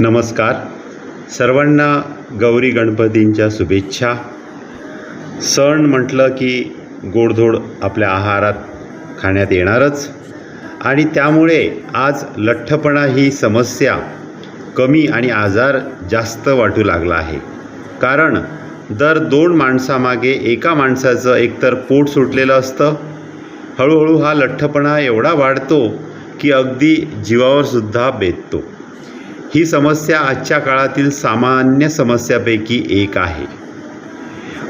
नमस्कार. सर्वांना गौरी गणपतींच्या शुभेच्छा. सण म्हटलं की गोडधोड आपल्या आहारात खाण्यात येणारच. आणि त्यामुळे आज लठ्ठपणा ही समस्या कमी आणि आजार जास्त वाटू लागला आहे. कारण दर दोन माणसामागे एका माणसाचं एकतर पोट सुटलेलं असतं. हळूहळू हा लठ्ठपणा एवढा वाढतो की अगदी जीवावरसुद्धा बेततो. ही समस्या आजच्या काळातील सामान्य समस्यापैकी एक आहे.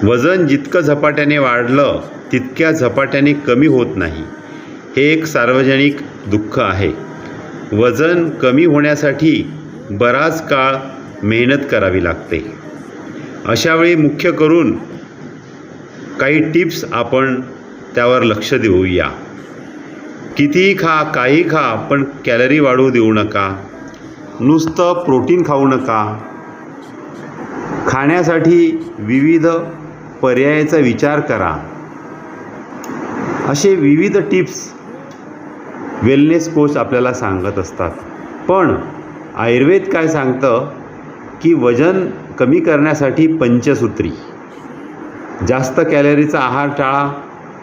वजन जितकं झपाट्याने वाढलं तितक्या झपाट्याने कमी होत नाही. हे एक सार्वजनिक दुःख आहे. वजन कमी होण्यासाठी बराच काळ मेहनत करावी लागते. अशावेळी मुख्य करून काही टिप्स आपण त्यावर लक्ष देऊया. कितीही खा काही खा पण कॅलरी वाढवू देऊ नका. नुसतं प्रोटीन खाऊ नका. खाण्यासाठी विविध पर्यायाचा विचार करा. असे विविध टिप्स वेलनेस कोच आपल्याला सांगत असतात. पण आयुर्वेद काय सांगतं? की वजन कमी करण्यासाठी पंचसूत्री. जास्त कॅलरीचा आहार टाळा.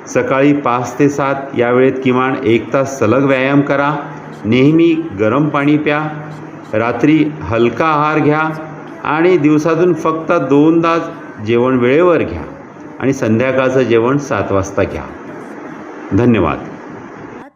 सकाळी पाच ते सात या वेळेत किमान एक तास सलग व्यायाम करा. नेहमी गरम पाणी प्या. रात्री हलका आहार घ्या आणि दिवसातून फक्त दोनदा जेवण वेळेवर घ्या आणि संध्याकाळचं जेवण सात वाजता घ्या. धन्यवाद.